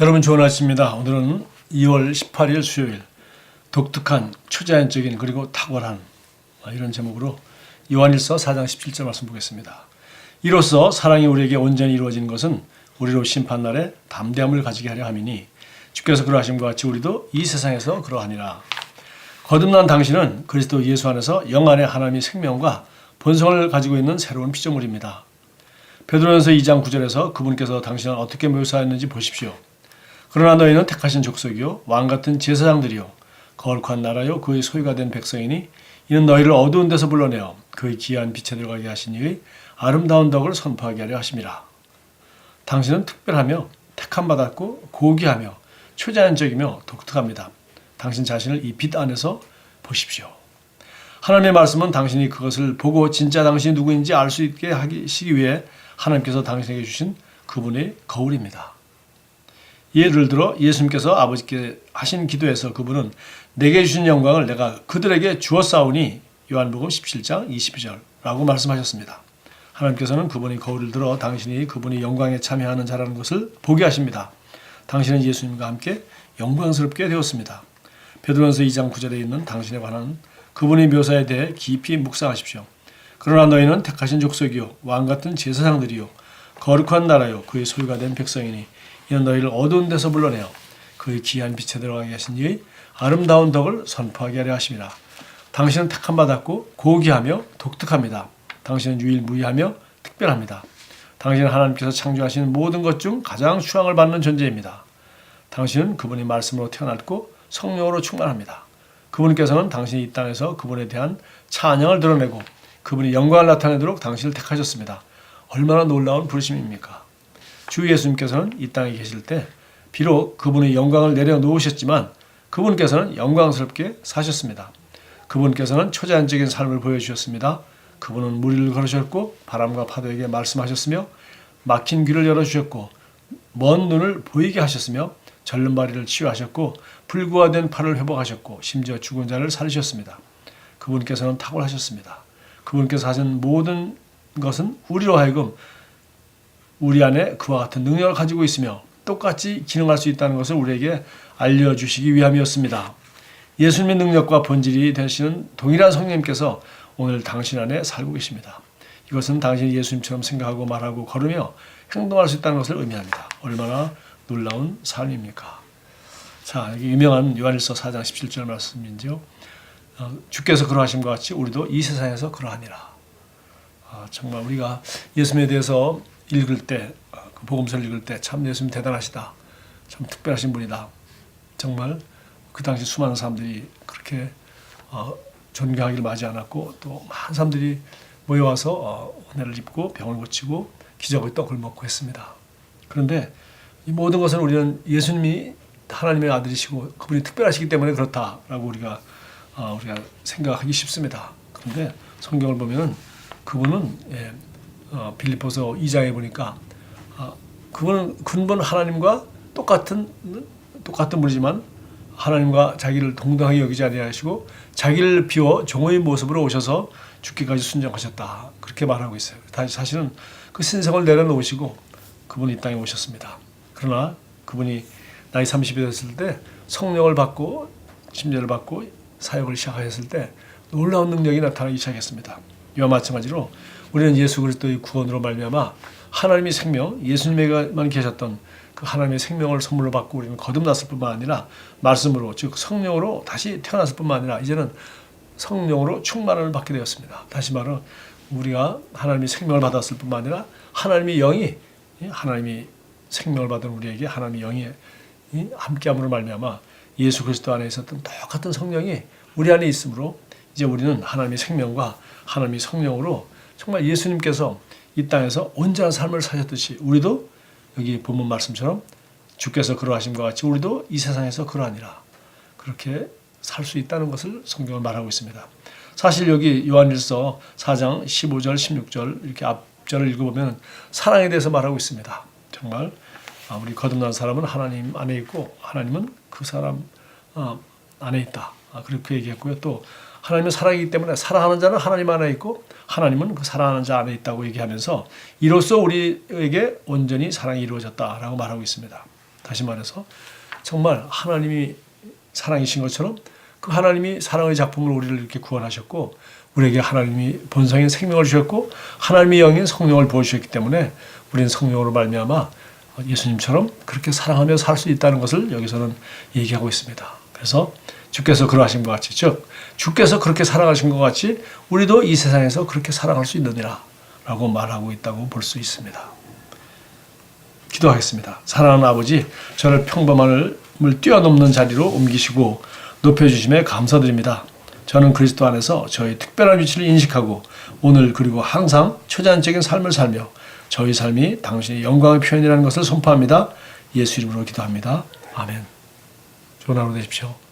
여러분 좋은 아침입니다. 오늘은 2월 18일 수요일 독특한 초자연적인 그리고 탁월한 아, 이런 제목으로 요한일서 4장 17절 말씀 보겠습니다. 이로써 사랑이 우리에게 온전히 이루어진 것은 우리로 심판날에 담대함을 가지게 하려 함이니 주께서 그러하심과 같이 우리도 이 세상에서 그러하니라. 거듭난 당신은 그리스도 예수 안에서 영 안에 하나님의 생명과 본성을 가지고 있는 새로운 피조물입니다. 베드로전서 2장 9절에서 그분께서 당신을 어떻게 묘사했는지 보십시오. 그러나 너희는 택하신 족속이요 왕 같은 제사장들이요 거룩한 나라요 그의 소유가 된 백성이니 이는 너희를 어두운 데서 불러내어 그의 귀한 빛에 들어가게 하신 이의 아름다운 덕을 선포하게 하려 하심이라. 당신은 특별하며 택함 받았고 고귀하며 초자연적이며 독특합니다. 당신 자신을 이 빛 안에서 보십시오. 하나님의 말씀은 당신이 그것을 보고 진짜 당신이 누구인지 알 수 있게 하시기 위해 하나님께서 당신에게 주신 그분의 거울입니다. 예를 들어 예수님께서 아버지께 하신 기도에서 그분은 내게 주신 영광을 내가 그들에게 주었사오니 요한복음 17장 22절라고 말씀하셨습니다. 하나님께서는 그분이 거울을 들어 당신이 그분이 영광에 참여하는 자라는 것을 보게 하십니다. 당신은 예수님과 함께 영광스럽게 되었습니다. 베드로전서 2장 9절에 있는 당신에 관한 그분의 묘사에 대해 깊이 묵상하십시오. 그러나 너희는 택하신 족속이요 왕 같은 제사장들이요 거룩한 나라요 그의 소유가 된 백성이니 이는 너희를 어두운 데서 불러내어 그의 귀한 빛에 들어가게 하신 이의 아름다운 덕을 선포하게 하려 하심이라. 당신은 택함 받았고 고귀하며 독특합니다. 당신은 유일무이하며 특별합니다. 당신은 하나님께서 창조하신 모든 것 중 가장 추앙을 받는 존재입니다. 당신은 그분의 말씀으로 태어났고 성령으로 충만합니다. 그분께서는 당신이 이 땅에서 그분에 대한 찬양을 드러내고 그분이 영광을 나타내도록 당신을 택하셨습니다. 얼마나 놀라운 부르심입니까? 주 예수님께서는 이 땅에 계실 때 비록 그분의 영광을 내려놓으셨지만 그분께서는 영광스럽게 사셨습니다. 그분께서는 초자연적인 삶을 보여주셨습니다. 그분은 무리를 걸으셨고 바람과 파도에게 말씀하셨으며 막힌 귀를 열어주셨고 먼 눈을 보이게 하셨으며 절름발이를 치유하셨고 불구화된 팔을 회복하셨고 심지어 죽은 자를 살리셨습니다. 그분께서는 탁월하셨습니다. 그분께서 하신 모든 것은 우리로 하여금 우리 안에 그와 같은 능력을 가지고 있으며 똑같이 기능할 수 있다는 것을 우리에게 알려주시기 위함이었습니다. 예수님의 능력과 본질이 되시는 동일한 성령님께서 오늘 당신 안에 살고 계십니다. 이것은 당신이 예수님처럼 생각하고 말하고 걸으며 행동할 수 있다는 것을 의미합니다. 얼마나 놀라운 삶입니까? 자, 여기 유명한 요한일서 4장 17절 말씀인지요. 어, 주께서 그러하심과 같이 우리도 이 세상에서 그러하니라. 아, 정말 우리가 예수님에 대해서 읽을 때, 어, 그 복음서를 읽을 때 참 예수님 대단하시다. 참 특별하신 분이다. 정말 그 당시 수많은 사람들이 그렇게 어, 존경하기를 마지 않았고 또 많은 사람들이 모여와서 어, 은혜를 입고 병을 고치고 기적의 떡을 먹고 했습니다. 그런데 이 모든 것은 우리는 예수님이 하나님의 아들이시고 그분이 특별하시기 때문에 그렇다라고 우리가 어, 우리가 생각하기 쉽습니다. 그런데 성경을 보면은 그분은 예, 어, 빌립보서 2장에 보니까 어, 그분은 근본 하나님과 똑같은 똑같은 분이지만 하나님과 자기를 동등하게 여기지 아니하시고 자기를 비워 종의 모습으로 오셔서 죽기까지 순종하셨다 그렇게 말하고 있어요. 사실은 그 신성을 내려놓으시고 그분이 이 땅에 오셨습니다. 그러나 그분이 나이 30이 됐을 때 성령을 받고 침례를 받고 사역을 시작하였을 때 놀라운 능력이 나타나기 시작했습니다. 이와 마찬가지로 우리는 예수 그리스도의 구원으로 말미암아 하나님의 생명, 예수님에게만 계셨던 그 하나님의 생명을 선물로 받고 우리는 거듭났을 뿐만 아니라 말씀으로 즉 성령으로 다시 태어났을 뿐만 아니라 이제는 성령으로 충만을 받게 되었습니다. 다시 말해 우리가 하나님의 생명을 받았을 뿐만 아니라 하나님의 영이 하나님이 생명을 받은 우리에게 하나님의 영이 함께함으로 말미암아 예수 그리스도 안에 있었던 똑같은 성령이 우리 안에 있으므로 이제 우리는 하나님의 생명과 하나님의 성령으로 정말 예수님께서 이 땅에서 온전한 삶을 사셨듯이 우리도 여기 본문 말씀처럼 주께서 그러하심과 같이 우리도 이 세상에서 그러하니라 그렇게 살 수 있다는 것을 성경을 말하고 있습니다. 사실 여기 요한일서 4장 15절 16절 이렇게 앞절을 읽어보면 사랑에 대해서 말하고 있습니다. 정말 아, 우리 거듭난 사람은 하나님 안에 있고 하나님은 그 사람 어, 안에 있다. 아, 그렇게 얘기했고요. 또 하나님은 사랑이기 때문에 사랑하는 자는 하나님 안에 있고 하나님은 그 사랑하는 자 안에 있다고 얘기하면서 이로써 우리에게 온전히 사랑이 이루어졌다라고 말하고 있습니다. 다시 말해서 정말 하나님이 사랑이신 것처럼 그 하나님이 사랑의 작품으로 우리를 이렇게 구원하셨고 우리에게 하나님이 본성인 생명을 주셨고 하나님의 영인 성령을 보여주셨기 때문에 우리는 성령으로 말미암아 예수님처럼 그렇게 사랑하며 살 수 있다는 것을 여기서는 얘기하고 있습니다. 그래서 주께서 그러하신 것 같이 즉 주께서 그렇게 사랑하신 것 같이 우리도 이 세상에서 그렇게 사랑할 수 있느니라 라고 말하고 있다고 볼 수 있습니다. 기도하겠습니다. 사랑하는 아버지, 저를 평범함을 뛰어넘는 자리로 옮기시고 높여주심에 감사드립니다. 저는 그리스도 안에서 저의 특별한 위치를 인식하고 오늘 그리고 항상 초자연적인 삶을 살며 저희 삶이 당신의 영광의 표현이라는 것을 선포합니다. 예수 이름으로 기도합니다. 아멘. 좋은 하루 되십시오.